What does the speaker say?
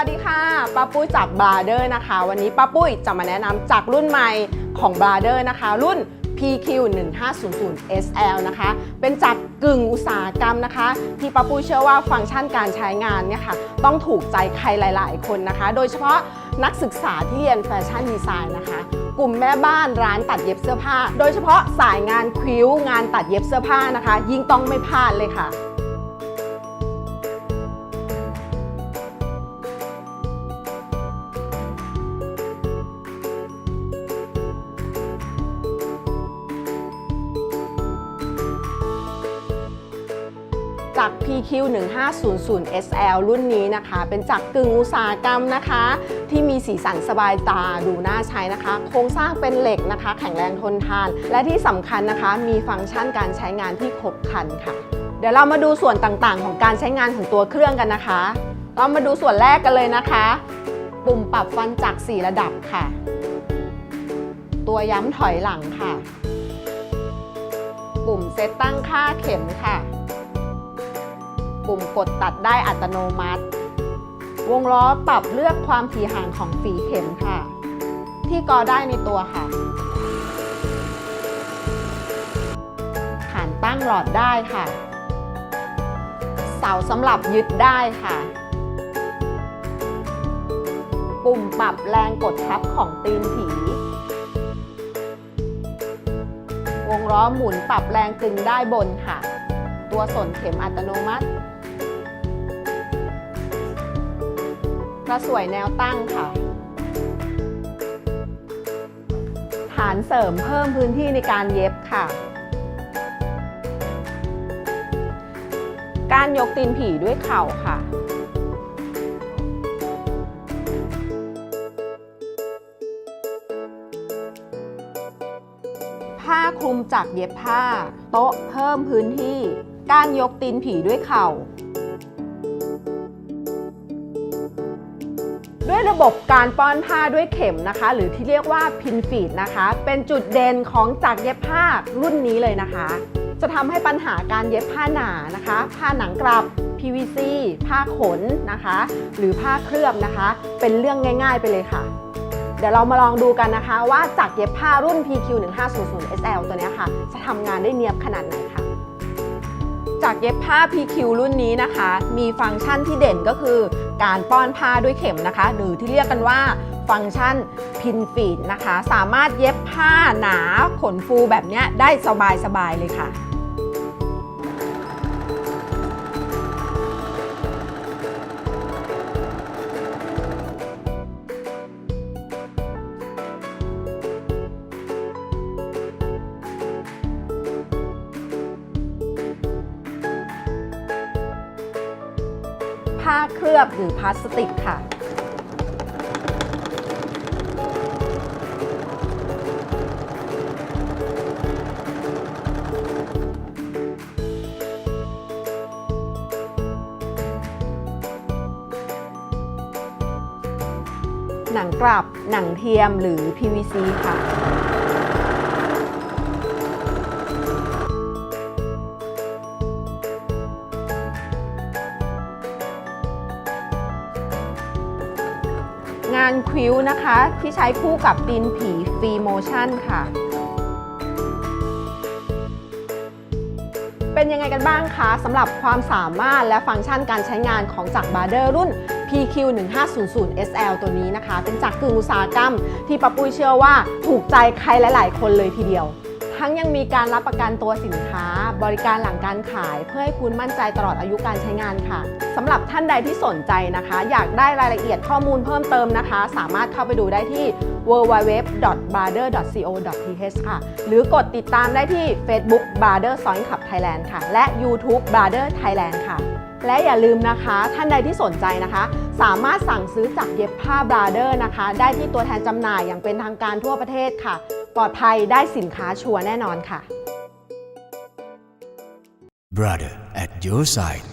สวัสดีค่ะป้าปุ้ยจากบราเดอร์นะคะ วันนี้ป้าปุ้ยจะมาแนะนำจากรุ่นใหม่ของบราเดอร์นะคะ รุ่น PQ 1500 SL นะคะ เป็นจักรกึ่งอุตสาหกรรมนะคะ ที่ป้าปุ้ยเชื่อว่าฟังก์ชันการใช้งานเนี่ยค่ะ ต้องถูกใจใครหลาย ๆ คนนะคะ โดยเฉพาะนักศึกษาที่เรียนแฟชั่นดีไซน์นะคะ กลุ่มแม่บ้านร้านตัดเย็บเสื้อผ้า โดยเฉพาะสายงานคิ้วงานตัดเย็บเสื้อผ้านะคะ ยิ่งต้องไม่พลาดเลยค่ะ จาก PQ 1500 SL รุ่นนี้นะคะ เป็นจักรกึ่งอุตสาหกรรมนะคะ ที่มีสีสันสบายตาดูน่าใช้นะคะ โครงสร้างเป็นเหล็กนะคะ แข็งแรงทนทาน และที่สำคัญนะคะ มีฟังก์ชันการใช้งานที่ครบครันค่ะ เดี๋ยวเรามาดูส่วนต่างๆ ของการใช้งานของตัวเครื่องกันนะคะ เรามาดูส่วนแรกกันเลยนะคะ ปุ่มปรับฟันจักร4ระดับค่ะ ตัวย้ำถอยหลังค่ะ ปุ่มเซตตั้งค่าเข็มค่ะ ปุ่มกดตัดได้อัตโนมัติ วงล้อปรับเลือกความถี่ห่างของฝีเข็มค่ะ ที่กอได้ในตัวค่ะฐานตั้งหลอดได้ค่ะ เสาสำหรับยึดได้ค่ะ ปุ่มปรับแรงกดทับของตีนผีวงล้อหมุนปรับแรงตึงได้บนค่ะ ตัวสนเข็มอัตโนมัติ กระสวยแนวตั้งค่ะ ฐานเสริมเพิ่มพื้นที่ในการเย็บค่ะ การยกตีนผีด้วยเข่าค่ะ ผ้าคลุมจากเย็บผ้า โต๊ะเพิ่มพื้นที่ การยกตีนผีด้วยเข่า ระบบการป้อนผ้าด้วยเข็มนะคะ หรือที่เรียกว่าพินฟีดนะคะ เป็นจุดเด่นของจากรเย็บผ้ารุ่นนี้เลยนะคะ จะทำให้ปัญหาการเย็บผ้าหนานะคะ ผ้าหนังกลับ PVC ผ้าขนนะคะ หรือผ้าเคลือบนะคะ เป็นเรื่องง่าย ๆ ไปเลยค่ะ เดี๋ยวเรามาลองดูกันนะคะ ว่าจากรเย็บผ้ารุ่น PQ 1500 SL ตัวนี้ค่ะ จะทำงานได้เนียบขนาดไหนค่ะจากเย็บผ้า PQ รุ่นนี้นะคะ มีฟังก์ชันที่เด่นก็คือ การป้อนผ้าด้วยเข็มนะคะ หรือที่เรียกกันว่าฟังก์ชันพินฟีดนะคะ สามารถเย็บผ้าหนาขนฟูแบบนี้ได้สบายๆเลยค่ะ ผ้าเคลือบหรือพลาสติกค่ะ หนังกลับ หนังเทียมหรือ PVC ค่ะ งานควิ้วนะคะ ที่ใช้คู่กับตีนผีฟรีโมชั่นค่ะ เป็นยังไงกันบ้างคะสำหรับความสามารถและฟังก์ชันการใช้งานของจักรบาร์เดอร์รุ่น PQ 1500 SL ตัวนี้นะคะ เป็นจักรกึ่งอุตสาหกรรมที่ปะปุ้ยเชื่อว่าถูกใจใครหลาย ๆ คนเลยทีเดียว ทั้งยังมีการรับประกันตัวสินค้า บริการหลังการขาย เพื่อให้คุณมั่นใจตลอดอายุการใช้งานค่ะสำหรับท่านใดที่สนใจนะคะ อยากได้รายละเอียดข้อมูลเพิ่มเติมนะคะ สามารถเข้าไปดูได้ที่ www.barder.co.th ค่ะ หรือกดติดตามได้ที่ Facebook Barder s o i n Club Thailand ค่ะ และ YouTube Barder Thailand ค่ะ และอย่าลืมนะคะ ท่านใดที่สนใจนะคะ สามารถสั่งซื้อจากเย็บผ้าบราเดอร์นะคะ ได้ที่ตัวแทนจำหน่ายอย่างเป็นทางการทั่วประเทศค่ะ ปลอดภัยได้สินค้าชัวร์แน่นอนค่ะ Brother at your side